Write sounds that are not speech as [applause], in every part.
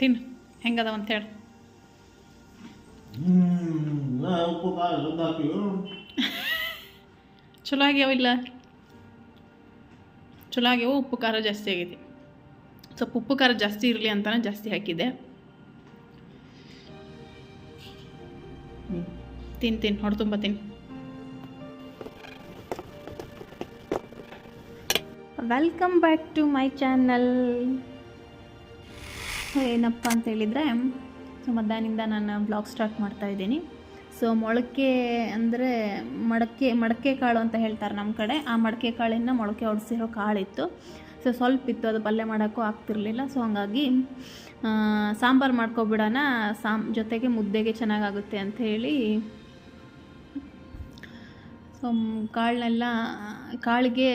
ತಿನ್ನು. ಹೆಂಗದ ಅಂತೇಳಿ [laughs] ಚಲೋ ಆಗ್ಯಾವ ಇಲ್ಲ? ಚಲೋ ಆಗ್ಯಾವ? ಉಪ್ಪು ಖಾರ ಜಾಸ್ತಿ ಆಗೈತಿ. ಸ್ವಲ್ಪ ಉಪ್ಪು ಖಾರ ಜಾಸ್ತಿ ಇರಲಿ ಅಂತಾನೆ ಜಾಸ್ತಿ ಹಾಕಿದ್ದೆ. ತಿನ್ ತಿನ್ ಹೊಡೆ ತುಂಬ ತಿನ್. Welcome back to my channel ಏನಪ್ಪ ಅಂತ ಹೇಳಿದರೆ, ಸೊ ಮಧ್ಯಾಹ್ನದಿಂದ ನಾನು ಬ್ಲಾಗ್ ಸ್ಟಾರ್ಟ್ ಮಾಡ್ತಾ ಇದ್ದೀನಿ. ಸೊ ಮೊಳಕೆ ಅಂದರೆ ಮಡಕೆ ಮಡಕೆ ಕಾಳು ಅಂತ ಹೇಳ್ತಾರೆ ನಮ್ಮ ಕಡೆ. ಆ ಮಡಕೆ ಕಾಳಿನ ಮೊಳಕೆ ಹೊಡೆಸಿರೋ ಕಾಳಿತ್ತು. ಸೊ ಸ್ವಲ್ಪ ಇತ್ತು, ಅದು ಪಲ್ಯ ಮಾಡೋಕ್ಕೂ ಆಗ್ತಿರಲಿಲ್ಲ. ಸೊ ಹಂಗಾಗಿ ಸಾಂಬಾರು ಮಾಡ್ಕೊಬಿಡೋಣ. ಸಾಂ, ಜೊತೆಗೆ ಮುದ್ದೆಗೆ ಚೆನ್ನಾಗಾಗುತ್ತೆ ಅಂಥೇಳಿ ಸೊ ಕಾಳನ್ನೆಲ್ಲ, ಕಾಳಿಗೆ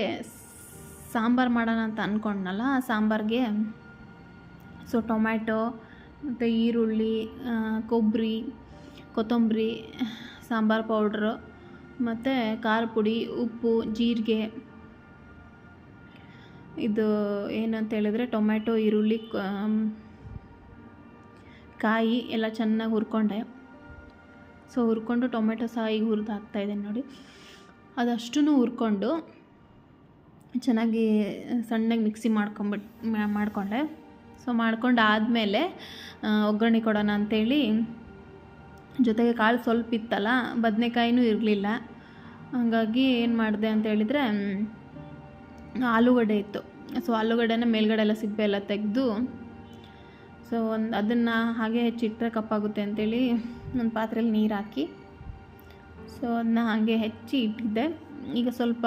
ಸಾಂಬಾರು ಮಾಡೋಣ ಅಂತ ಅಂದ್ಕೊಂಡ್ನಲ್ಲ ಆ ಸಾಂಬಾರಿಗೆ ಸೊ ಟೊಮ್ಯಾಟೊ ಮತ್ತು ಈರುಳ್ಳಿ ಕೊಬ್ಬರಿ ಕೊತ್ತಂಬರಿ, ಸಾಂಬಾರು ಪೌಡ್ರು ಮತ್ತು ಖಾರ ಪುಡಿ, ಉಪ್ಪು, ಜೀರಿಗೆ. ಇದು ಏನಂತ ಹೇಳಿದ್ರೆ ಟೊಮ್ಯಾಟೊ ಈರುಳ್ಳಿ ಕಾಯಿ ಎಲ್ಲ ಚೆನ್ನಾಗಿ ಹುರ್ಕೊಂಡೆ. ಸೊ ಹುರ್ಕೊಂಡು ಟೊಮೆಟೊ ಸಹ ಈಗ ಹುರಿದು ಹಾಕ್ತಾಯಿದ್ದೀನಿ ನೋಡಿ. ಅದಷ್ಟು ಹುರ್ಕೊಂಡು ಚೆನ್ನಾಗಿ ಸಣ್ಣಗೆ ಮಿಕ್ಸಿ ಮಾಡ್ಕೊಂಬಿಟ್ಟು ಮಾಡಿಕೊಂಡೆ. ಸೊ ಮಾಡ್ಕೊಂಡು ಆದಮೇಲೆ ಒಗ್ಗರಣೆ ಕೊಡೋಣ ಅಂಥೇಳಿ ಜೊತೆಗೆ ಕಾಳು ಸ್ವಲ್ಪ ಇತ್ತಲ್ಲ, ಬದನೆಕಾಯಿನೂ ಇರಲಿಲ್ಲ. ಹಾಗಾಗಿ ಏನು ಮಾಡಿದೆ ಅಂತ ಹೇಳಿದರೆ ಆಲೂಗಡ್ಡೆ ಇತ್ತು. ಸೊ ಆಲೂಗಡ್ಡೆನ ಮೇಲ್ಗಡೆ ಎಲ್ಲ ಸಿಪ್ಪೆ ಎಲ್ಲ ತೆಗೆದು ಸೊ ಒಂದು ಅದನ್ನು ಹಾಗೆ ಹೆಚ್ಚಿಟ್ಟರೆ ಕಪ್ಪಾಗುತ್ತೆ ಅಂತೇಳಿ ಒಂದು ಪಾತ್ರೆಯಲ್ಲಿ ನೀರು ಹಾಕಿ ಸೊ ಅದನ್ನ ಹಾಗೆ ಹೆಚ್ಚಿ ಇಟ್ಟಿದ್ದೆ. ಈಗ ಸ್ವಲ್ಪ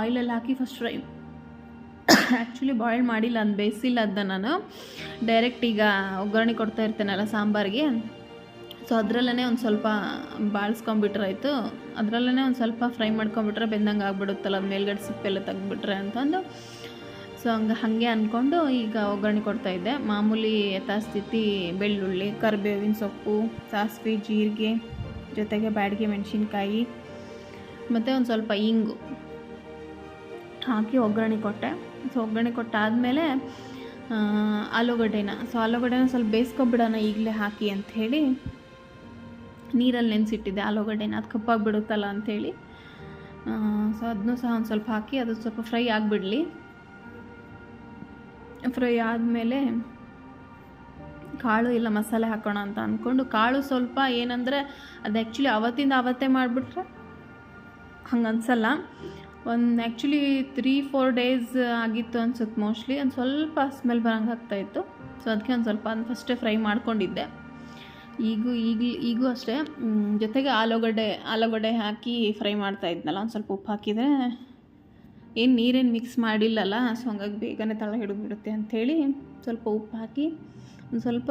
ಆಯಿಲಲ್ಲಿ ಹಾಕಿ ಫಸ್ಟ್ ಫ್ರೈ ಆ್ಯಕ್ಚುಲಿ ಬಾಯ್ಲ್ ಮಾಡಿಲ್ಲ ಅದು ಬೇಯಿಸಿಲ್ಲ ಅದನ್ನ ನಾನು. ಡೈರೆಕ್ಟ್ ಈಗ ಒಗ್ಗರಣೆ ಕೊಡ್ತಾ ಇರ್ತೇನಲ್ಲ ಸಾಂಬಾರಿಗೆ. ಸೊ ಅದರಲ್ಲೇ ಒಂದು ಸ್ವಲ್ಪ ಬಾಳಿಸ್ಕೊಂಬಿಟ್ರಾಯ್ತು ಅದರಲ್ಲೇ ಒಂದು ಸ್ವಲ್ಪ ಫ್ರೈ ಮಾಡ್ಕೊಂಬಿಟ್ರೆ ಬೆಂದಂಗೆ ಆಗ್ಬಿಡುತ್ತಲ್ಲ ಮೇಲ್ಗಡೆ ಸಿಪ್ಪೆಲ್ಲ ತೆಗ್ದುಬಿಟ್ರೆ ಅಂತಂದು ಸೊ ಹಂಗೆ, ಹಾಗೆ ಅಂದ್ಕೊಂಡು ಈಗ ಒಗ್ಗರಣೆ ಕೊಡ್ತಾಯಿದ್ದೆ ಮಾಮೂಲಿ ಯಥಾಸ್ಥಿತಿ ಬೆಳ್ಳುಳ್ಳಿ, ಕರಿಬೇವಿನ ಸೊಪ್ಪು, ಸಾಸಿವೆ, ಜೀರಿಗೆ, ಜೊತೆಗೆ ಬ್ಯಾಡಿಗೆ ಮೆಣಸಿನ್ಕಾಯಿ, ಮತ್ತು ಒಂದು ಸ್ವಲ್ಪ ಇಂಗು ಹಾಕಿ ಒಗ್ಗರಣೆ ಕೊಟ್ಟೆ. ಸೊ ಒಗ್ಗರಣೆ ಕೊಟ್ಟಾದಮೇಲೆ ಆಲೂಗಡ್ಡೆನ. ಸೊ ಆಲೂಗಡ್ಡೆನ ಸ್ವಲ್ಪ ಬೇಯಿಸ್ಕೊಬಿಡೋಣ ಈಗಲೇ ಹಾಕಿ ಅಂಥೇಳಿ ನೀರಲ್ಲಿ ನೆನೆಸಿಟ್ಟಿದ್ದೆ ಆಲೂಗಡ್ಡೆನ. ಅದು ಕಪ್ಪಾಗಿ ಬಿಡುತ್ತಲ್ಲ ಅಂಥೇಳಿ ಸೊ ಅದನ್ನೂ ಸಹ ಒಂದು ಸ್ವಲ್ಪ ಹಾಕಿ ಅದು ಸ್ವಲ್ಪ ಫ್ರೈ ಆಗಿಬಿಡಲಿ. ಫ್ರೈ ಆದಮೇಲೆ ಕಾಳು ಇಲ್ಲ ಮಸಾಲೆ ಹಾಕೋಣ ಅಂತ ಅಂದ್ಕೊಂಡು ಕಾಳು ಸ್ವಲ್ಪ ಏನಂದರೆ, ಅದು ಆ್ಯಕ್ಚುಲಿ ಅವತ್ತಿಂದ ಅವತ್ತೇ ಮಾಡಿಬಿಟ್ರೆ ಹಂಗೆ ಅನ್ಸಲ್ಲ ಒಂದು ಆ್ಯಕ್ಚುಲಿ ತ್ರೀ ಫೋರ್ ಡೇಸ್ ಆಗಿತ್ತು ಅನ್ಸುತ್ತೆ ಮೋಸ್ಟ್ಲಿ ಒಂದು ಸ್ವಲ್ಪ ಸ್ಮೆಲ್ ಬರೋಂಗೆ ಆಗ್ತಾಯಿತ್ತು ಸೊ ಅದಕ್ಕೆ ಒಂದು ಸ್ವಲ್ಪ ಫಸ್ಟೇ ಫ್ರೈ ಮಾಡ್ಕೊಂಡಿದ್ದೆ. ಈಗೂ ಈಗ, ಈಗೂ ಅಷ್ಟೇ. ಜೊತೆಗೆ ಆಲೂಗಡ್ಡೆ ಆಲೂಗಡ್ಡೆ ಹಾಕಿ ಫ್ರೈ ಮಾಡ್ತಾ ಇದ್ನಲ್ಲ, ಒಂದು ಸ್ವಲ್ಪ ಉಪ್ಪು ಹಾಕಿದರೆ ಏನು ನೀರೇನು ಮಿಕ್ಸ್ ಮಾಡಿಲ್ಲಲ್ಲ ಸೊ ಹಂಗಾಗಿ ಬೇಗನೆ ತಳ ಹಿಡಿದ್ಬಿಡುತ್ತೆ ಅಂಥೇಳಿ ಸ್ವಲ್ಪ ಉಪ್ಪು ಹಾಕಿ ಸ್ವಲ್ಪ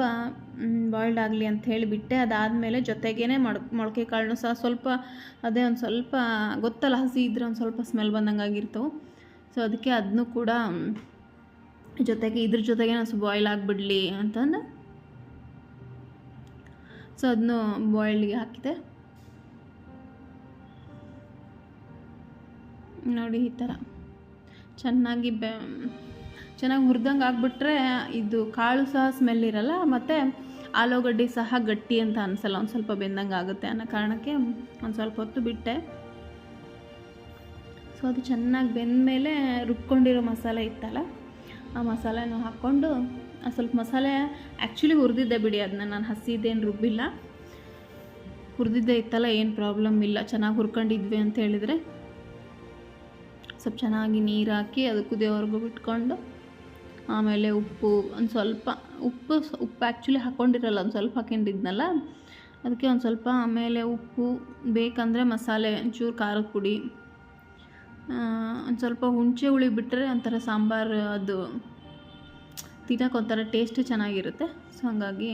ಬಾಯ್ಲ್ಡ್ ಆಗಲಿ ಅಂತ ಹೇಳಿಬಿಟ್ಟೆ. ಅದಾದಮೇಲೆ ಜೊತೆಗೇ ಮೊಳ, ಮೊಳಕೆ ಕಾಳನ್ನು ಸಹ ಸ್ವಲ್ಪ, ಅದೇ ಒಂದು ಸ್ವಲ್ಪ, ಗೊತ್ತಲ್ಲ, ಹಸಿ ಇದ್ರೆ ಒಂದು ಸ್ವಲ್ಪ ಸ್ಮೆಲ್ ಬಂದಂಗೆ ಆಗಿರ್ತವೆ. ಸೊ ಅದಕ್ಕೆ ಅದನ್ನು ಕೂಡ ಜೊತೆಗೆ ಇದ್ರ ಜೊತೆಗೆ ಸ್ವಲ್ಪ ಬಾಯ್ಲ್ ಆಗಿಬಿಡಲಿ ಅಂತಂದು. ಸೊ ಅದನ್ನು ಬಾಯ್ಲ್ಗೆ ಹಾಕಿದೆ. ನೋಡಿ ಈ ಥರ ಚೆನ್ನಾಗಿ ಬೆ ಚೆನ್ನಾಗಿ ಹುರಿದಂಗೆ ಆಗಿಬಿಟ್ರೆ ಇದು ಕಾಳು ಸಹ ಸ್ಮೆಲ್ ಇರಲ್ಲ, ಮತ್ತು ಆಲೂಗಡ್ಡೆ ಸಹ ಗಟ್ಟಿ ಅಂತ ಅನಿಸಲ್ಲ, ಒಂದು ಸ್ವಲ್ಪ ಬೆಂದಂಗೆ ಆಗುತ್ತೆ ಅನ್ನೋ ಕಾರಣಕ್ಕೆ ಒಂದು ಸ್ವಲ್ಪ ಹೊತ್ತು ಬಿಟ್ಟೆ. ಸೊ ಅದು ಚೆನ್ನಾಗಿ ಬೆಂದಮೇಲೆ ರುಬ್ಕೊಂಡಿರೋ ಮಸಾಲೆ ಇತ್ತಲ್ಲ, ಆ ಮಸಾಲೆನೂ ಹಾಕ್ಕೊಂಡು ಸ್ವಲ್ಪ ಮಸಾಲೆ ಆ್ಯಕ್ಚುಲಿ ಹುರಿದಿದ್ದೆ ಬಿಡಿ ಅದನ್ನ ನಾನು ಹಸಿದೇನು ರುಬ್ಬಿಲ್ಲ. ಹುರಿದಿದ್ದೆ ಇತ್ತಲ್ಲ, ಏನು ಪ್ರಾಬ್ಲಮ್ ಇಲ್ಲ, ಚೆನ್ನಾಗಿ ಹುರ್ಕೊಂಡಿದ್ವಿ ಅಂತ ಹೇಳಿದರೆ, ಸ್ವಲ್ಪ ಚೆನ್ನಾಗಿ ನೀರು ಹಾಕಿ ಅದು ಕುದಿಯೋವರೆಗೂ ಬಿಟ್ಕೊಂಡು ಆಮೇಲೆ ಉಪ್ಪು, ಒಂದು ಸ್ವಲ್ಪ ಉಪ್ಪು ಉಪ್ಪು ಆ್ಯಕ್ಚುಲಿ ಹಾಕ್ಕೊಂಡಿರಲ್ಲ ಒಂದು ಸ್ವಲ್ಪ ಹಾಕೊಂಡಿದ್ನಲ್ಲ? ಅದಕ್ಕೆ ಒಂದು ಸ್ವಲ್ಪ ಆಮೇಲೆ ಉಪ್ಪು, ಬೇಕಂದರೆ ಮಸಾಲೆ, ಒಂಚೂರು ಖಾರದ ಪುಡಿ ಒಂದು ಸ್ವಲ್ಪ ಹುಣಸೆ ಹುಳಿ ಬಿಟ್ಟರೆ ಒಂಥರ ಸಾಂಬಾರು ಅದು ತಿನ್ನೋಕೆ ಒಂಥರ ಟೇಸ್ಟ್ ಚೆನ್ನಾಗಿರುತ್ತೆ. ಸೊ ಹಾಗಾಗಿ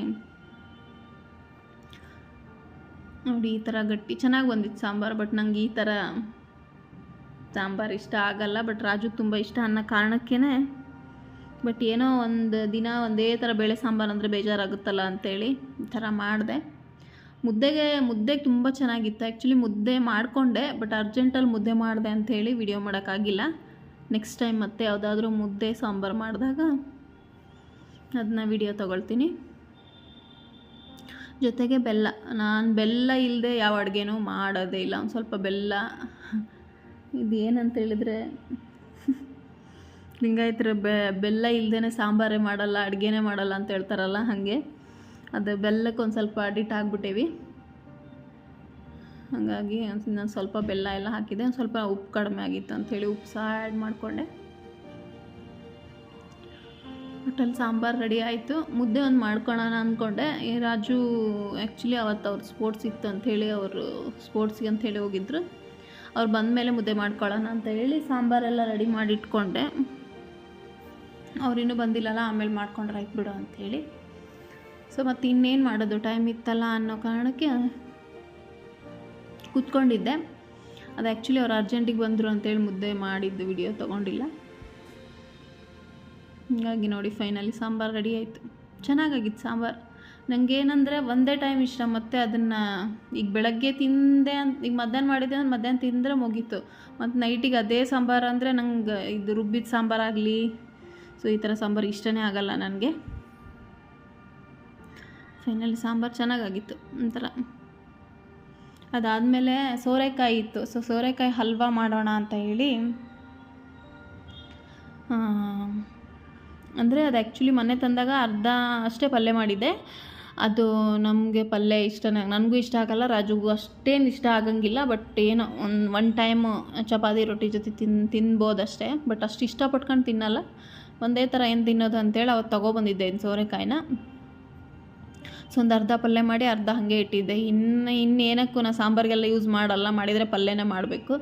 ನೋಡಿ, ಈ ಥರ ಗಟ್ಟಿ, ಚೆನ್ನಾಗಿ ಬಂದಿತ್ತು ಸಾಂಬಾರು ಬಟ್ ನಂಗೆ ಈ ಥರ ಸಾಂಬಾರು ಇಷ್ಟ ಆಗಲ್ಲ ಬಟ್ ರಾಜು ತುಂಬ ಇಷ್ಟ ಅನ್ನೋ ಕಾರಣಕ್ಕೇ ಬಟ್ ಏನೋ ಒಂದು ದಿನ ಒಂದೇ ಥರ ಬೇಳೆ ಸಾಂಬಾರು ಅಂದರೆ ಬೇಜಾರಾಗುತ್ತಲ್ಲ ಅಂತೇಳಿ ಈ ಥರ ಮಾಡಿದೆ. ಮುದ್ದೆಗೆ, ಮುದ್ದೆ ತುಂಬ ಚೆನ್ನಾಗಿತ್ತು. ಆ್ಯಕ್ಚುಲಿ ಮುದ್ದೆ ಮಾಡಿಕೊಂಡೆ, ಬಟ್ ಅರ್ಜೆಂಟಲ್ಲಿ ಮುದ್ದೆ ಮಾಡಿದೆ ಅಂಥೇಳಿ ವಿಡಿಯೋ ಮಾಡೋಕ್ಕಾಗಿಲ್ಲ. ನೆಕ್ಸ್ಟ್ ಟೈಮ್ ಮತ್ತೆ ಯಾವುದಾದ್ರೂ ಮುದ್ದೆ ಸಾಂಬಾರು ಮಾಡಿದಾಗ ಅದನ್ನ ವಿಡಿಯೋ ತೊಗೊಳ್ತೀನಿ. ಜೊತೆಗೆ ಬೆಲ್ಲ. ನಾನು ಬೆಲ್ಲ ಇಲ್ಲದೆ ಯಾವ ಅಡುಗೆನೂ ಮಾಡೋದೇ ಇಲ್ಲ. ಒಂದು ಸ್ವಲ್ಪ ಬೆಲ್ಲ. ಇದು ಏನಂತ ಹೇಳಿದ್ರೆ ಲಿಂಗಾಯತರ ಬೆಲ್ಲ ಇಲ್ಲದೇ ಸಾಂಬಾರೇ ಮಾಡಲ್ಲ, ಅಡುಗೆನೇ ಮಾಡಲ್ಲ ಅಂತ ಹೇಳ್ತಾರಲ್ಲ ಹಾಗೆ. ಅದು ಬೆಲ್ಲಕ್ಕೆ ಒಂದು ಸ್ವಲ್ಪ ಅಡಿಟ್ ಆಗಿಬಿಟ್ಟೇವಿ. ಹಾಗಾಗಿ ನಾನು ಸ್ವಲ್ಪ ಬೆಲ್ಲ ಎಲ್ಲ ಹಾಕಿದೆ. ಒಂದು ಸ್ವಲ್ಪ ಉಪ್ಪು ಕಡಿಮೆ ಆಗಿತ್ತು ಅಂಥೇಳಿ ಉಪ್ಪು ಸಹ ಆ್ಯಡ್ ಮಾಡಿಕೊಂಡೆ. ಒಟ್ಟಲ್ಲಿ ಸಾಂಬಾರು ರೆಡಿ ಆಯಿತು. ಮುದ್ದೆ ಒಂದು ಮಾಡ್ಕೊಳ್ಳೋಣ ಅಂದ್ಕೊಂಡೆ ರಾಜು ಆ್ಯಕ್ಚುಲಿ ಅವತ್ತು ಅವ್ರು ಸ್ಪೋರ್ಟ್ಸ್ ಇತ್ತು ಅಂಥೇಳಿ ಅವರು ಸ್ಪೋರ್ಟ್ಸ್ಗೆ ಅಂಥೇಳಿ ಹೋಗಿದ್ರು. ಅವ್ರು ಬಂದಮೇಲೆ ಮುದ್ದೆ ಮಾಡ್ಕೊಳ್ಳೋಣ ಅಂತ ಹೇಳಿ ಸಾಂಬಾರೆಲ್ಲ ರೆಡಿ ಮಾಡಿ ಇಟ್ಕೊಂಡೆ ಅವ್ರಿನ್ನೂ ಬಂದಿಲ್ಲಲ್ಲ, ಆಮೇಲೆ ಮಾಡ್ಕೊಂಡ್ರೆ ಆಯ್ತು ಬಿಡು ಅಂಥೇಳಿ ಸೊ ಮತ್ತು ಇನ್ನೇನು ಮಾಡೋದು? ಟೈಮ್ ಇತ್ತಲ್ಲ ಅನ್ನೋ ಕಾರಣಕ್ಕೆ ಕೂತ್ಕೊಂಡಿದ್ದೆ. ಅದು ಆ್ಯಕ್ಚುಲಿ ಅವ್ರು ಅರ್ಜೆಂಟಿಗೆ ಬಂದರು ಅಂತೇಳಿ ಮುದ್ದೆ ಮಾಡಿದ್ದು ವಿಡಿಯೋ ತೊಗೊಂಡಿಲ್ಲ. ಹೀಗಾಗಿ ನೋಡಿ ಫೈನಲಿ ಸಾಂಬಾರು ರೆಡಿ ಆಯಿತು. ಚೆನ್ನಾಗಾಗಿತ್ತು ಸಾಂಬಾರು. ನನಗೇನಂದರೆ ಒಂದೇ ಟೈಮ್ ಇಷ್ಟ, ಮತ್ತು ಅದನ್ನು ಈಗ ಬೆಳಗ್ಗೆ ತಿಂದೆ ಅಂತ ಈಗ ಮಧ್ಯಾಹ್ನ ಮಾಡಿದ್ದೆ ಅಂದ್ರೆ ಮಧ್ಯಾಹ್ನ ತಿಂದರೆ ಮುಗೀತು. ಮತ್ತು ನೈಟಿಗೆ ಅದೇ ಸಾಂಬಾರು ಅಂದರೆ ನಂಗೆ ಇದು ರುಬ್ಬಿದ ಸಾಂಬಾರಾಗಲಿ ಸೊ, ಈ ಥರ ಸಾಂಬಾರು ಇಷ್ಟನೇ ಆಗಲ್ಲ ನನಗೆ. ಫೈನಲಿ ಸಾಂಬಾರು ಚೆನ್ನಾಗಾಗಿತ್ತು, ಒಂಥರ. ಅದಾದಮೇಲೆ ಸೋರೆಕಾಯಿ ಇತ್ತು. ಸೊ, ಸೋರೆಕಾಯಿ ಹಲ್ವಾ ಮಾಡೋಣ ಅಂತ ಹೇಳಿ ಅಂದರೆ ಅದು ಆ್ಯಕ್ಚುಲಿ ಮೊನ್ನೆ ತಂದಾಗ ಅರ್ಧ ಅಷ್ಟೇ ಪಲ್ಯ ಮಾಡಿದ್ದೆ. ಅದು ನಮಗೆ ಪಲ್ಯ ಇಷ್ಟನೇ, ನನಗೂ ಇಷ್ಟ ಆಗಲ್ಲ, ರಾಜುಗೂ ಅಷ್ಟೇನು ಇಷ್ಟ ಆಗಂಗಿಲ್ಲ ಬಟ್ ಏನೋ ಒಂದು ಒನ್ ಟೈಮ್ ಚಪಾತಿ ರೊಟ್ಟಿ ಜೊತೆ ತಿನ್, ತಿನ್ಬೋದಷ್ಟೇ ಬಟ್ ಅಷ್ಟು ಇಷ್ಟಪಟ್ಕೊಂಡು ತಿನ್ನಲ್ಲ. ಒಂದೇ ಥರ ಏನು ತಿನ್ನೋದು ಅಂತೇಳಿ ಅವತ್ತು ತೊಗೊಬಂದಿದ್ದೆ ಇನ್ನು ಸೋರೆಕಾಯಿನ. ಸೊ ಒಂದು ಅರ್ಧ ಪಲ್ಯ ಮಾಡಿ ಅರ್ಧ ಹಾಗೆ ಇಟ್ಟಿದ್ದೆ. ಇನ್ನು ಇನ್ನೇನಕ್ಕೂ ನಾ ಸಾಂಬಾರಿಗೆಲ್ಲ ಯೂಸ್ ಮಾಡಲ್ಲ, ಮಾಡಿದರೆ ಪಲ್ಯನೇ ಮಾಡಬೇಕು.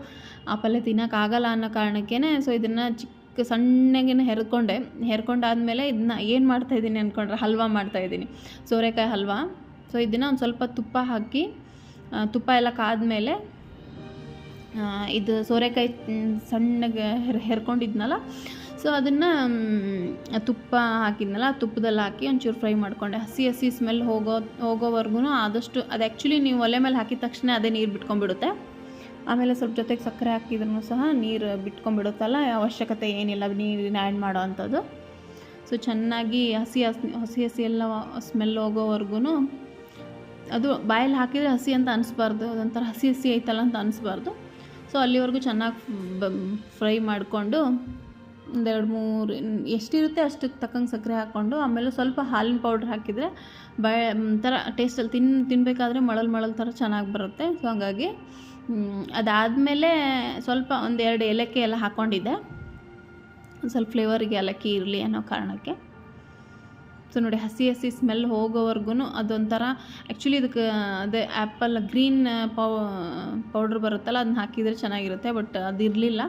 ಆ ಪಲ್ಯ ತಿನ್ನೋಕ್ಕಾಗಲ್ಲ ಅನ್ನೋ ಕಾರಣಕ್ಕೇ ಸೊ ಇದನ್ನು ಚಿಕ್ಕ ಸಣ್ಣಗಿನ ಹೆರ್ಕೊಂಡೆ. ಹೆರ್ಕೊಂಡಾದ್ಮೇಲೆ ಇದನ್ನ ಏನು ಮಾಡ್ತಾಯಿದ್ದೀನಿ ಅಂದ್ಕೊಂಡ್ರೆ ಹಲ್ವಾ ಮಾಡ್ತಾಯಿದ್ದೀನಿ ಸೋರೆಕಾಯಿ ಹಲ್ವಾ. ಸೊ ಇದನ್ನು ಒಂದು ಸ್ವಲ್ಪ ತುಪ್ಪ ಹಾಕಿ ತುಪ್ಪ ಎಲ್ಲ ಕಾದ್ಮೇಲೆ ಇದು ಸೋರೆಕಾಯಿ ಸಣ್ಣಗೆ ಹೆರ್ ಹೆರ್ಕೊಂಡಿದ್ನಲ್ಲ ಸೊ ಅದನ್ನು ತುಪ್ಪ ಹಾಕಿದ್ನಲ್ಲ ತುಪ್ಪದಲ್ಲಿ ಹಾಕಿ ಒಂಚೂರು ಫ್ರೈ ಮಾಡಿಕೊಂಡೆ. ಹಸಿ ಹಸಿ ಸ್ಮೆಲ್ ಹೋಗೋ ಹೋಗೋವರೆಗೂ ಆದಷ್ಟು, ಅದು ಆ್ಯಕ್ಚುಲಿ ನೀವು ಒಲೆ ಮೇಲೆ ಹಾಕಿದ ತಕ್ಷಣ ಅದೇ ನೀರು ಬಿಟ್ಕೊಂಡ್ಬಿಡುತ್ತೆ. ಆಮೇಲೆ ಸ್ವಲ್ಪ ಜೊತೆಗೆ ಸಕ್ಕರೆ ಹಾಕಿದ್ರೂ ಸಹ ನೀರು ಬಿಟ್ಕೊಂಡ್ಬಿಡುತ್ತಲ್ಲ, ಅವಶ್ಯಕತೆ ಏನಿಲ್ಲ, ನೀರಿನ ಆ್ಯಡ್ ಮಾಡೋ ಅಂಥದ್ದು. ಸೊ ಚೆನ್ನಾಗಿ ಹಸಿ ಹಸಿ ಹಸಿ ಹಸಿ ಎಲ್ಲ ಸ್ಮೆಲ್ ಹೋಗೋವರೆಗೂ ಅದು ಬಾಯಲ್ಲಿ ಹಾಕಿದರೆ ಹಸಿ ಅಂತ ಅನಿಸ್ಬಾರ್ದು, ಅದೊಂಥರ ಹಸಿ ಹಸಿ ಐತಲ್ಲ ಅಂತ ಅನಿಸ್ಬಾರ್ದು. ಸೊ ಅಲ್ಲಿವರೆಗೂ ಚೆನ್ನಾಗಿ ಫ್ರೈ ಮಾಡಿಕೊಂಡು ಒಂದೆರಡು ಮೂರು, ಎಷ್ಟಿರುತ್ತೆ ಅಷ್ಟಕ್ಕೆ ತಕ್ಕಂಗೆ ಸಕ್ಕರೆ ಹಾಕ್ಕೊಂಡು, ಆಮೇಲೆ ಸ್ವಲ್ಪ ಹಾಲಿನ ಪೌಡ್ರ್ ಹಾಕಿದರೆ ಬಯ ಥರ ಟೇಸ್ಟಲ್ಲಿ ತಿನ್ ತಿನ್ನಬೇಕಾದ್ರೆ ಮಳಲ್ ಮಳಲ್ ಥರ ಚೆನ್ನಾಗಿ ಬರುತ್ತೆ. ಸೊ ಹಂಗಾಗಿ ಅದಾದಮೇಲೆ ಸ್ವಲ್ಪ ಒಂದೆರಡು ಏಲಕ್ಕಿ ಎಲ್ಲ ಹಾಕ್ಕೊಂಡಿದ್ದೆ ಸ್ವಲ್ಪ ಫ್ಲೇವರ್ಗೆ ಏಲಕ್ಕಿ ಇರಲಿ ಅನ್ನೋ ಕಾರಣಕ್ಕೆ. ಸೊ ನೋಡಿ, ಹಸಿ ಹಸಿ ಸ್ಮೆಲ್ ಹೋಗೋವರೆಗೂ ಅದೊಂಥರ ಆ್ಯಕ್ಚುಲಿ ಇದಕ್ಕೆ, ಅದೇ ಆ್ಯಪಲ್ ಗ್ರೀನ್ ಪೌ ಪೌಡ್ರ್ ಬರುತ್ತಲ್ಲ ಅದನ್ನ ಹಾಕಿದರೆ ಚೆನ್ನಾಗಿರುತ್ತೆ ಬಟ್ ಅದಿರಲಿಲ್ಲ.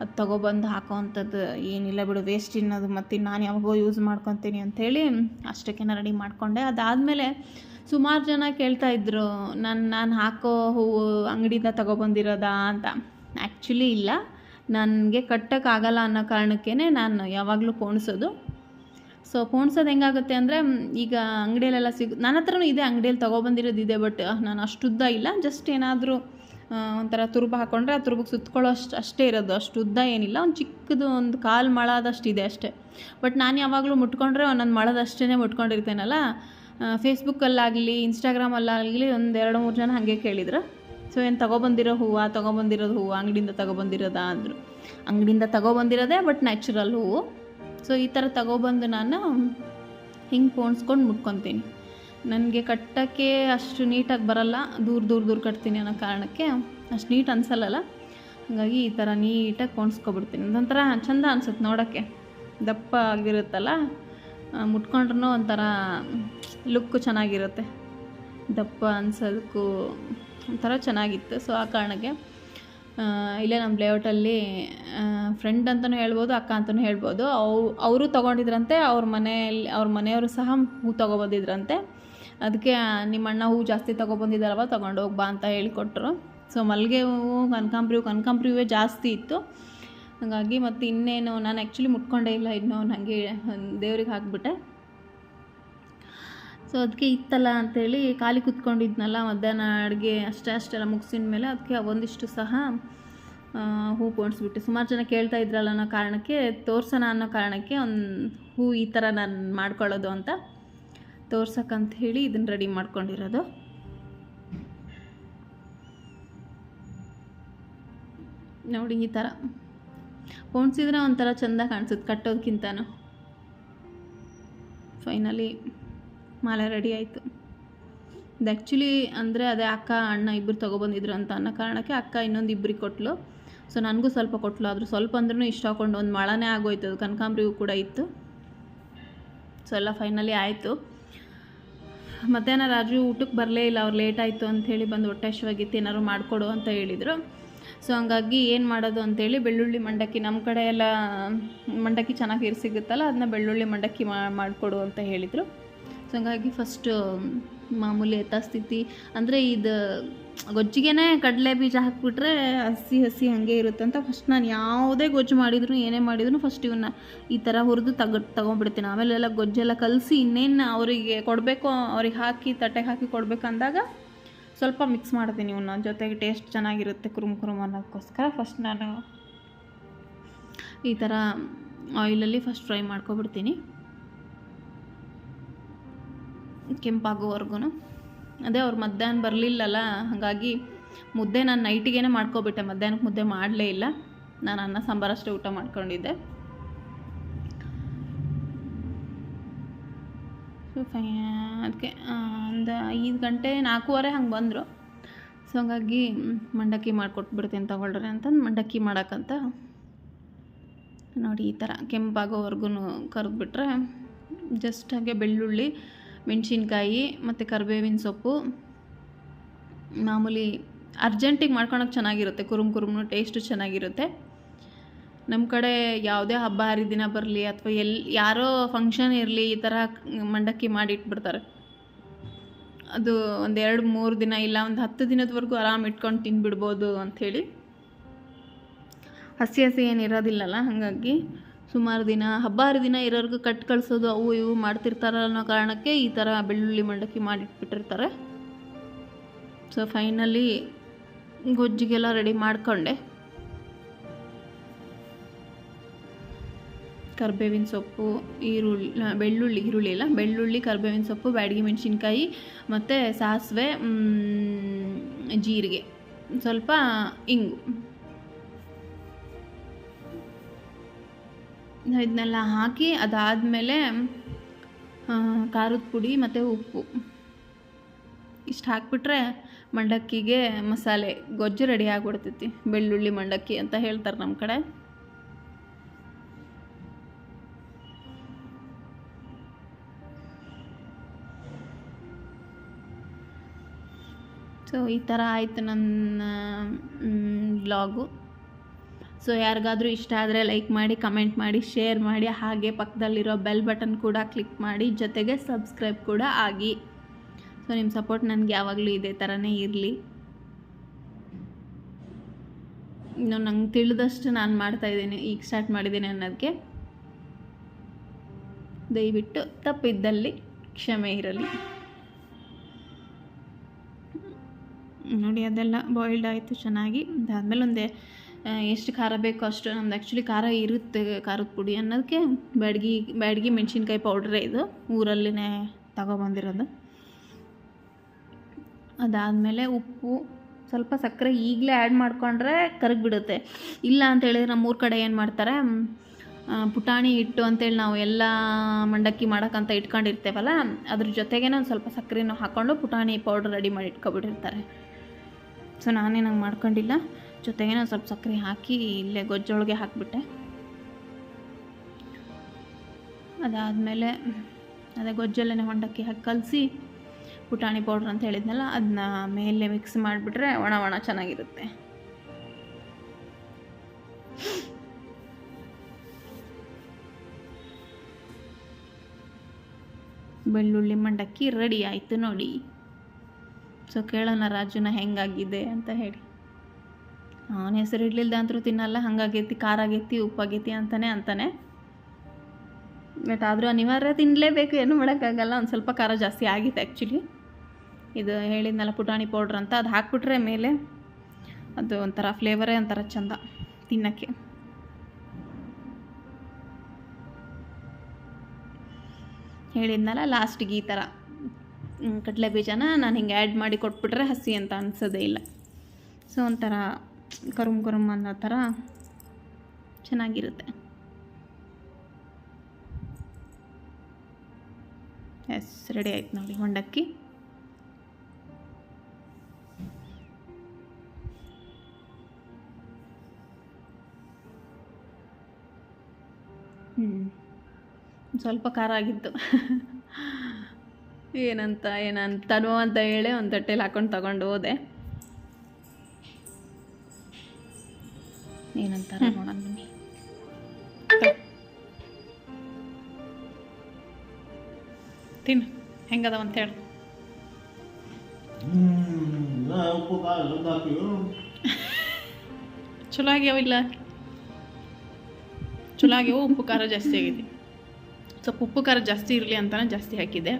ಅದು ತೊಗೊಬಂದು ಹಾಕೋವಂಥದ್ದು ಏನಿಲ್ಲ ಬಿಡು ವೇಸ್ಟ್ ಇನ್ನೋದು ಮತ್ತು ನಾನು ಯಾವಾಗೋ ಯೂಸ್ ಮಾಡ್ಕೊತೀನಿ ಅಂಥೇಳಿ ಅಷ್ಟಕ್ಕೆ ರೆಡಿ ಮಾಡಿಕೊಂಡೆ. ಅದಾದಮೇಲೆ ಸುಮಾರು ಜನ ಕೇಳ್ತಾ ಇದ್ರು, ನಾನು ನಾನು ಹಾಕೋ ಹೂವು ಅಂಗಡಿಯಿಂದ ತಗೊಬಂದಿರೋದಾ? ಅಂತ. ಆ್ಯಕ್ಚುಲಿ ಇಲ್ಲ. ನನಗೆ ಕಟ್ಟೋಕ್ಕಾಗಲ್ಲ ಅನ್ನೋ ಕಾರಣಕ್ಕೇ ನಾನು ಯಾವಾಗಲೂ ಪೋಣಿಸೋದು. ಸೊ ಪೋಣ್ಸೋದು ಹೆಂಗಾಗುತ್ತೆ ಅಂದರೆ ಈಗ ಅಂಗಡಿಯಲ್ಲೆಲ್ಲ ಸಿಗು ನನ್ನ ಹತ್ರನೂ ಇದೆ, ಅಂಗಡಿಯಲ್ಲಿ ತೊಗೊಬಂದಿರೋದು ಇದೆ ಬಟ್ ನಾನು ಅಷ್ಟುದ್ದ ಇಲ್ಲ. ಜಸ್ಟ್ ಏನಾದರೂ ಒಂಥರ ತುರುಬ ಹಾಕ್ಕೊಂಡ್ರೆ ಆ ತುರುಬಕ್ಕೆ ಸುತ್ತಕೊಳ್ಳೋ ಅಷ್ಟು, ಅಷ್ಟೇ ಇರೋದು. ಅಷ್ಟು ಉದ್ದ ಏನಿಲ್ಲ. ಒಂದು ಚಿಕ್ಕದು ಒಂದು ಕಾಲು ಮಳದಷ್ಟು ಇದೆ ಅಷ್ಟೇ. ಬಟ್ ನಾನು ಯಾವಾಗಲೂ ಮುಟ್ಕೊಂಡ್ರೆ ಒಂದೊಂದು ಮಳದಷ್ಟೇ ಮುಟ್ಕೊಂಡಿರ್ತೇನಲ್ಲ? ಫೇಸ್ಬುಕ್ಕಲ್ಲಾಗಲಿ ಇನ್ಸ್ಟಾಗ್ರಾಮಲ್ಲಾಗಲಿ ಒಂದು ಎರಡು ಮೂರು ಜನ ಹಾಗೆ ಕೇಳಿದ್ರು. ಸೊ ಏನು ತೊಗೊಬಂದಿರೋ ಹೂವು, ತೊಗೊಬಂದಿರೋದು ಹೂವು, ಅಂಗಡಿಯಿಂದ ತೊಗೊಬಂದಿರೋದಾ ಅಂದರು. ಅಂಗಡಿಯಿಂದ ತೊಗೊಬಂದಿರೋದೇ ಬಟ್ ನ್ಯಾಚುರಲ್ ಹೂವು. ಸೊ ಈ ಥರ ತೊಗೊಬಂದು ನಾನು ಹಿಂಗೆ ಪೋಣಿಸ್ಕೊಂಡು ಮುಟ್ಕೊತೀನಿ. ನನಗೆ ಕಟ್ಟೋಕ್ಕೆ ಅಷ್ಟು ನೀಟಾಗಿ ಬರಲ್ಲ, ದೂರ ದೂರ ದೂರ ಕಟ್ತೀನಿ ಅನ್ನೋ ಕಾರಣಕ್ಕೆ ಅಷ್ಟು ನೀಟ್ ಅನ್ಸಲ್ಲಲ್ಲ. ಹಾಗಾಗಿ ಈ ಥರ ನೀಟಾಗಿ ಕೊಣಿಸ್ಕೊಬಿಡ್ತೀನಿ. ಅದೊಂಥರ ಚಂದ ಅನ್ಸುತ್ತೆ ನೋಡೋಕ್ಕೆ. ದಪ್ಪ ಆಗಿರುತ್ತಲ್ಲ ಮುಟ್ಕೊಂಡ್ರೂ ಒಂಥರ ಲುಕ್ಕು ಚೆನ್ನಾಗಿರುತ್ತೆ. ದಪ್ಪ ಅನ್ಸೋದಕ್ಕೂ ಒಂಥರ ಚೆನ್ನಾಗಿತ್ತು. ಸೊ ಆ ಕಾರಣಕ್ಕೆ ಇಲ್ಲೇ ನಮ್ಮ ಲೇಔಟಲ್ಲಿ ಫ್ರೆಂಡ್ ಅಂತಲೂ ಹೇಳ್ಬೋದು, ಅಕ್ಕ ಅಂತಲೂ ಹೇಳ್ಬೋದು. ಅವು, ಅವರು ತೊಗೊಂಡಿದ್ರಂತೆ, ಅವ್ರ ಮನೆಯಲ್ಲಿ, ಅವ್ರ ಮನೆಯವರು ಸಹ ಹೂ ತೊಗೊಬಂದಿದ್ರಂತೆ. ಅದಕ್ಕೆ ನಿಮ್ಮ ಅಣ್ಣ ಹೂ ಜಾಸ್ತಿ ತೊಗೊಬಂದಿದ್ದಾರವ ತೊಗೊಂಡು ಹೋಗಿ ಬಾ ಅಂತ ಹೇಳಿಕೊಟ್ರು. ಸೊ ಮಲ್ಲಿಗೆ ಹೂವು ಕನಕಾಂಬ್ರಿ ಹೂವು ಕನಕಾಂಬ್ರಿ ಹೂವೇ ಜಾಸ್ತಿ ಇತ್ತು. ಹಾಗಾಗಿ ಮತ್ತು ಇನ್ನೇನು, ನಾನು ಆ್ಯಕ್ಚುಲಿ ಮುಟ್ಕೊಂಡೇ ಇಲ್ಲ ಇನ್ನೂ ನನಗೆ ದೇವ್ರಿಗೆ ಹಾಕ್ಬಿಟ್ಟೆ. ಸೊ ಅದಕ್ಕೆ ಇತ್ತಲ್ಲ ಅಂಥೇಳಿ ಖಾಲಿ ಕೂತ್ಕೊಂಡಿದ್ನಲ್ಲ ಮಧ್ಯಾಹ್ನ ಅಡುಗೆ ಅಷ್ಟೇ, ಅಷ್ಟೆಲ್ಲ ಮುಗಿಸಿದ ಮೇಲೆ ಅದಕ್ಕೆ ಒಂದಿಷ್ಟು ಸಹ ಹೂ ಪೋಣಿಸ್ಬಿಟ್ಟು ಸುಮಾರು ಜನ ಕೇಳ್ತಾ ಇದ್ರಲ್ಲ ಅನ್ನೋ ಕಾರಣಕ್ಕೆ, ತೋರ್ಸೋಣ ಅನ್ನೋ ಕಾರಣಕ್ಕೆ ಒಂದು ಹೂ ಈ ಥರ ನಾನು ಮಾಡ್ಕೊಳ್ಳೋದು ಅಂತ. ತೋರ್ಸಕ್ಕಂತ ಹೇಳಿ ಇದನ್ನು ರೆಡಿ ಮಾಡ್ಕೊಂಡಿರೋದು. ನೋಡಿ ಈ ಥರ ಪೋಣಿಸಿದ್ರೆ ಒಂಥರ ಚೆಂದ ಕಾಣಿಸುತ್ತೆ ಕಟ್ಟೋದಕ್ಕಿಂತನೂ ಫೈನಲಿ ಮಾಲೆ ರೆಡಿ ಆಯಿತು. ಇದು ಆ್ಯಕ್ಚುಲಿ ಅಂದರೆ ಅದೇ ಅಕ್ಕ, ಅಣ್ಣ ಇಬ್ಬರು ತೊಗೊಬಂದಿದ್ರು ಅಂತ ಅನ್ನೋ ಕಾರಣಕ್ಕೆ ಅಕ್ಕ ಇನ್ನೊಂದು ಇಬ್ಬರಿಗೆ ಕೊಟ್ಲು. ಸೊ ನನಗೂ ಸ್ವಲ್ಪ ಕೊಟ್ಲು. ಆದರೂ ಸ್ವಲ್ಪ ಅಂದ್ರೂ ಇಷ್ಟ ಹಾಕೊಂಡು ಒಂದು ಮಳನೇ ಆಗೋಯ್ತು. ಅದು ಕನಕಾಂಬ್ರಿಗೂ ಕೂಡ ಇತ್ತು. ಸೊ ಎಲ್ಲ ಫೈನಲಿ ಆಯಿತು. ಮಧ್ಯಾಹ್ನ ರಾಜು ಊಟಕ್ಕೆ ಬರಲೇ ಇಲ್ಲ, ಅವ್ರು ಲೇಟ್ ಆಯಿತು ಅಂಥೇಳಿ ಬಂದು ಹೊಟ್ಟೆ ಹಶ್ವಾಗಿತ್ತು ಏನಾದ್ರು ಮಾಡಿಕೊಡು ಅಂತ ಹೇಳಿದರು. ಸೊ ಹಂಗಾಗಿ ಏನು ಮಾಡೋದು ಅಂತೇಳಿ ಬೆಳ್ಳುಳ್ಳಿ ಮಂಡಕ್ಕಿ ನಮ್ಮ ಕಡೆ ಎಲ್ಲ ಮಂಡಕ್ಕಿ ಚೆನ್ನಾಗಿ ಸಿಗುತ್ತಲ್ಲ ಅದನ್ನ ಬೆಳ್ಳುಳ್ಳಿ ಮಂಡಕ್ಕಿ ಮಾಡಿಕೊಡು ಅಂತ ಹೇಳಿದರು. ಸೊ ಹಂಗಾಗಿ ಫಸ್ಟು ಮಾಮೂಲಿ ಯಥಾಸ್ಥಿತಿ. ಅಂದರೆ ಇದು ಗೊಜ್ಜಿಗೆನೇ ಕಡಲೆ ಬೀಜ ಹಾಕ್ಬಿಟ್ರೆ ಹಸಿ ಹಸಿ ಹಾಗೆ ಇರುತ್ತೆ ಅಂತ ಫಸ್ಟ್ ನಾನು ಯಾವುದೇ ಗೊಜ್ಜು ಮಾಡಿದ್ರು, ಏನೇ ಮಾಡಿದ್ರು ಫಸ್ಟ್ ಇವನ್ನ ಈ ಥರ ಹುರಿದು ತಗ ತಗೊಂಡ್ಬಿಡ್ತೀನಿ. ಆಮೇಲೆ ಎಲ್ಲ ಗೊಜ್ಜೆಲ್ಲ ಕಲಸಿ ಇನ್ನೇನು ಅವರಿಗೆ ಕೊಡಬೇಕು, ಅವ್ರಿಗೆ ಹಾಕಿ, ತಟ್ಟೆಗೆ ಹಾಕಿ ಕೊಡಬೇಕಂದಾಗ ಸ್ವಲ್ಪ ಮಿಕ್ಸ್ ಮಾಡ್ತೀನಿ ಇವನ್ನ. ಜೊತೆಗೆ ಟೇಸ್ಟ್ ಚೆನ್ನಾಗಿರುತ್ತೆ ಕುರುಮ್ ಕುರುಮ್ ಅನ್ನೋದಕ್ಕೋಸ್ಕರ. ಫಸ್ಟ್ ನಾನು ಈ ಥರ ಆಯಿಲಲ್ಲಿ ಫಸ್ಟ್ ಫ್ರೈ ಮಾಡ್ಕೊಬಿಡ್ತೀನಿ. ಕೆಂಪಾಗೋವರೆಗೂ ಅದೇ ಅವ್ರು ಮಧ್ಯಾಹ್ನ ಬರಲಿಲ್ಲಲ್ಲ, ಹಾಗಾಗಿ ಮುದ್ದೆ ನಾನು ನೈಟಿಗೇನೆ ಮಾಡ್ಕೊಬಿಟ್ಟೆ. ಮಧ್ಯಾಹ್ನಕ್ಕೆ ಮುದ್ದೆ ಮಾಡಲೇ ಇಲ್ಲ. ನಾನು ಅನ್ನ ಸಾಂಬಾರಷ್ಟೇ ಊಟ ಮಾಡ್ಕೊಂಡಿದ್ದೆ. ಅದಕ್ಕೆ ಒಂದು ಐದು ಗಂಟೆ, ನಾಲ್ಕೂವರೆ ಹಂಗೆ ಬಂದರು. ಸೊ ಹಾಗಾಗಿ ಮಂಡಕ್ಕಿ ಮಾಡಿಕೊಟ್ಬಿಡ್ತೀನಿ ತಗೊಳ್ರಿ ಅಂತಂದು ಮಂಡಕ್ಕಿ ಮಾಡೋಕ್ಕಂತ ನೋಡಿ ಈ ಥರ ಕೆಂಪಾಗೋವರೆಗೂ ಕರೆದ್ಬಿಟ್ರೆ, ಜಸ್ಟ್ ಹಾಗೆ ಬೆಳ್ಳುಳ್ಳಿ ಮೆಣಸಿನ್ಕಾಯಿ ಮತ್ತು ಕರಿಬೇವಿನ ಸೊಪ್ಪು. ಮಾಮೂಲಿ ಅರ್ಜೆಂಟಿಗೆ ಮಾಡ್ಕೊಳಕ್ಕೆ ಚೆನ್ನಾಗಿರುತ್ತೆ, ಕುರುಮ್ ಕುರುಮ್ನು ಟೇಸ್ಟು ಚೆನ್ನಾಗಿರುತ್ತೆ. ನಮ್ಮ ಕಡೆ ಯಾವುದೇ ಹಬ್ಬ, ಹರಿದಿನ ಬರಲಿ ಅಥವಾ ಎಲ್ಲಿ ಯಾರೋ ಫಂಕ್ಷನ್ ಇರಲಿ, ಈ ಥರ ಮಂಡಕ್ಕಿ ಮಾಡಿ ಇಟ್ಬಿಡ್ತಾರೆ ಅದು ಒಂದು ಎರಡು ಮೂರು ದಿನ ಇಲ್ಲ, ಒಂದು ಹತ್ತು ದಿನದವರೆಗೂ ಆರಾಮ್ ಇಟ್ಕೊಂಡು ತಿಂದ್ಬಿಡ್ಬೋದು ಅಂಥೇಳಿ. ಹಸಿ ಹಸಿ ಏನಿರೋದಿಲ್ಲಲ್ಲ ಹಾಗಾಗಿ ಸುಮಾರು ದಿನ ಹಬ್ಬ ಹರಿದಿನ ಇರೋರ್ಗೂ ಕಟ್ ಕಳಿಸೋದು ಅವು ಇವು ಮಾಡ್ತಿರ್ತಾರ ಅನ್ನೋ ಕಾರಣಕ್ಕೆ ಈ ಥರ ಬೆಳ್ಳುಳ್ಳಿ ಮಂಡಕ್ಕಿ ಮಾಡಿಟ್ಬಿಟ್ಟಿರ್ತಾರೆ. ಸೊ ಫೈನಲಿ ಗೊಜ್ಜಿಗೆಲ್ಲ ರೆಡಿ ಮಾಡ್ಕೊಂಡೆ. ಕರ್ಬೇವಿನ ಸೊಪ್ಪು, ಈರುಳ್ಳಿ, ಬೆಳ್ಳುಳ್ಳಿ, ಈರುಳ್ಳಿ ಇಲ್ಲ ಬೆಳ್ಳುಳ್ಳಿ, ಕರ್ಬೇವಿನ ಸೊಪ್ಪು, ಬ್ಯಾಡಗಿ ಮೆಣಸಿನ್ಕಾಯಿ ಮತ್ತು ಸಾಸಿವೆ ಜೀರಿಗೆ. ಸ್ವಲ್ಪ ಇಂಗು. ಇದನ್ನೆಲ್ಲ ಹಾಕಿ ಅದಾದಮೇಲೆ ಖಾರದ ಪುಡಿ ಮತ್ತು ಉಪ್ಪು. ಇಷ್ಟು ಹಾಕ್ಬಿಟ್ರೆ ಮಂಡಕ್ಕಿಗೆ ಮಸಾಲೆ ಗೊಜ್ಜು ರೆಡಿ ಆಗಿಬಿಡ್ತೈತಿ. ಬೆಳ್ಳುಳ್ಳಿ ಮಂಡಕ್ಕಿ ಅಂತ ಹೇಳ್ತಾರೆ ನಮ್ಮ ಕಡೆ. ಸೊ ಈ ಥರ ಆಯಿತು ನನ್ನ ಬ್ಲಾಗು ಸೊ ಯಾರಿಗಾದರೂ ಇಷ್ಟ ಆದರೆ ಲೈಕ್ ಮಾಡಿ ಕಮೆಂಟ್ ಮಾಡಿ ಶೇರ್ ಮಾಡಿ, ಹಾಗೆ ಪಕ್ಕದಲ್ಲಿರೋ ಬೆಲ್ ಬಟನ್ ಕೂಡ ಕ್ಲಿಕ್ ಮಾಡಿ, ಜೊತೆಗೆ ಸಬ್ಸ್ಕ್ರೈಬ್ ಕೂಡ ಆಗಿ. ಸೊ ನಿಮ್ಮ ಸಪೋರ್ಟ್ ನನಗೆ ಯಾವಾಗಲೂ ಇದೇ ಥರನೇ ಇರಲಿ. ಇನ್ನು ನಂಗೆ ತಿಳಿದಷ್ಟು ನಾನು ಮಾಡ್ತಾಯಿದ್ದೀನಿ ಈಗ ಸ್ಟಾರ್ಟ್ ಮಾಡಿದ್ದೀನಿ ಅನ್ನೋದಕ್ಕೆ ದಯವಿಟ್ಟು ತಪ್ಪಿದ್ದಲ್ಲಿ ಕ್ಷಮೆ ಇರಲಿ. ನೋಡಿ, ಅದೆಲ್ಲ ಬಾಯ್ಲ್ಡ್ ಆಯಿತು ಚೆನ್ನಾಗಿ. ಅದಾದಮೇಲೆ ಒಂದೇ ಎಷ್ಟು ಖಾರ ಬೇಕೋ ಅಷ್ಟು ನಮ್ದು ಆ್ಯಕ್ಚುಲಿ ಖಾರ ಇರುತ್ತೆ, ಖಾರದ ಪುಡಿ ಅನ್ನೋದಕ್ಕೆ ಬ್ಯಾಡ್ಗಿ ಬ್ಯಾಡ್ಗಿ ಮೆಣಸಿನ್ಕಾಯಿ ಪೌಡ್ರೇ ಇದು ಊರಲ್ಲಿನೇ ತಗೊಬಂದಿರೋದು. ಅದಾದಮೇಲೆ ಉಪ್ಪು, ಸ್ವಲ್ಪ ಸಕ್ಕರೆ ಈಗಲೇ ಆ್ಯಡ್ ಮಾಡಿಕೊಂಡ್ರೆ ಕರಗಿಬಿಡುತ್ತೆ. ಇಲ್ಲ ಅಂತ ಹೇಳಿದ್ರೆ ನಮ್ಮೂರ ಕಡೆ ಏನು ಮಾಡ್ತಾರೆ ಪುಟಾಣಿ ಹಿಟ್ಟು ಅಂತೇಳಿ ನಾವು ಎಲ್ಲ ಮಂಡಕ್ಕಿ ಮಾಡೋಕ್ಕಂತ ಇಟ್ಕೊಂಡಿರ್ತೇವಲ್ಲ, ಅದ್ರ ಜೊತೆಗೇ ಒಂದು ಸ್ವಲ್ಪ ಸಕ್ಕರೆನೂ ಹಾಕ್ಕೊಂಡು ಪುಟಾಣಿ ಪೌಡ್ರ್ ರೆಡಿ ಮಾಡಿ ಇಟ್ಕೊಬಿಟ್ಟಿರ್ತಾರೆ. ಸೊ ನಾನೇನು ಹಂಗೆ ಮಾಡ್ಕೊಂಡಿಲ್ಲ. ಜೊತೆಗೆ ನಾನು ಸ್ವಲ್ಪ ಸಕ್ಕರೆ ಹಾಕಿ ಇಲ್ಲೇ ಗೊಜ್ಜೊಳಗೆ ಹಾಕಿಬಿಟ್ಟೆ. ಅದಾದಮೇಲೆ ಅದೇ ಗೊಜ್ಜಲ್ಲೇ ಹೊಂಡಕ್ಕೆ ಹಾಕಿ ಕಲಸಿ ಪುಟಾಣಿ ಪೌಡ್ರ್ ಅಂತ ಹೇಳಿದ್ನಲ್ಲ ಅದನ್ನ ಮೇಲೆ ಮಿಕ್ಸ್ ಮಾಡಿಬಿಟ್ರೆ ಒಣ ಒಣ ಚೆನ್ನಾಗಿರುತ್ತೆ. ಬೆಳ್ಳುಳ್ಳಿ ಮಂಡಕ್ಕಿ ರೆಡಿ ಆಯಿತು ನೋಡಿ. ಸೊ ಕೇಳೋಣ ರಾಜುನ ಹೆಂಗಾಗಿದೆ ಅಂತ ಹೇಳಿ. ಅವನ ಹೆಸರು ಇಡ್ಲಿಲ್ದ ಅಂತರೂ ತಿನ್ನಲ್ಲ, ಹಂಗಾಗೈತಿ ಖಾರ ಆಗೈತಿ ಉಪ್ಪಾಗೈತಿ ಅಂತಾನೆ ಅಂತಾನೆ. ಬಟ್ ಆದರೂ ಅನಿವಾರ್ಯ ತಿನ್ನಲೇಬೇಕು ಏನು ಮಾಡೋಕ್ಕಾಗಲ್ಲ, ಒಂದು ಸ್ವಲ್ಪ ಖಾರ ಜಾಸ್ತಿ ಆಗಿತ್ತು ಆ್ಯಕ್ಚುಲಿ ಇದು ಹೇಳಿದ್ನಲ್ಲ, ಪುಟಾಣಿ ಪೌಡ್ರ್ ಅಂತ, ಅದು ಹಾಕ್ಬಿಟ್ರೆ ಮೇಲೆ ಅದು ಒಂಥರ ಫ್ಲೇವರೇ ಒಂಥರ ಚಂದ ತಿನ್ನೋಕ್ಕೆ. ಹೇಳಿದ್ನಲ್ಲ ಲಾಸ್ಟಿಗೆ ಈ ಥರ ಕಡಲೆ ಬೀಜನ ನಾನು ಹಿಂಗೆ ಆ್ಯಡ್ ಮಾಡಿ ಕೊಟ್ಬಿಟ್ರೆ ಹಸಿ ಅಂತ ಅನ್ಸೋದೇ ಇಲ್ಲ. ಸೊ ಒಂಥರ ಕರುಮ್ ಕರುಮ್ ಅನ್ನೋ ಥರ ಚೆನ್ನಾಗಿರುತ್ತೆ. ಎಸ್ ರೆಡಿ ಆಯ್ತು ನೋಡಿ ಮಂಡಕ್ಕಿ ಹ್ಞೂ ಸ್ವಲ್ಪ ಖಾರ ಆಗಿತ್ತು. ಏನಂತ ಏನಂತನೋ ಅಂತ ಹೇಳಿ ಒಂದು ತಟ್ಟೆಲಿ ಹಾಕೊಂಡು ತಗೊಂಡು ಹೋದೆ. ಏನಂತಾರ ನೋಡೋಣ ಬನ್ನಿ. ತಿನ್ನು ಹೆಂಗದವ ಅಂತ ಹೇಳು. [laughs] ಚಲೋ ಆಗ್ಯಾವಿಲ್ಲ ಚಲೋ ಆಗ್ಯಾವ? ಉಪ್ಪು ಖಾರ ಜಾಸ್ತಿ ಆಗಿದೆ ಸ್ವಲ್ಪ ಉಪ್ಪು ಖಾರ ಜಾಸ್ತಿ ಇರಲಿ ಅಂತಾನೆ ಜಾಸ್ತಿ ಹಾಕಿದೆ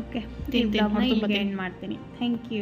ಓಕೆ ತಿಂತೀನಿ. ಮಾಡ್ತೀನಿ ಥ್ಯಾಂಕ್ ಯು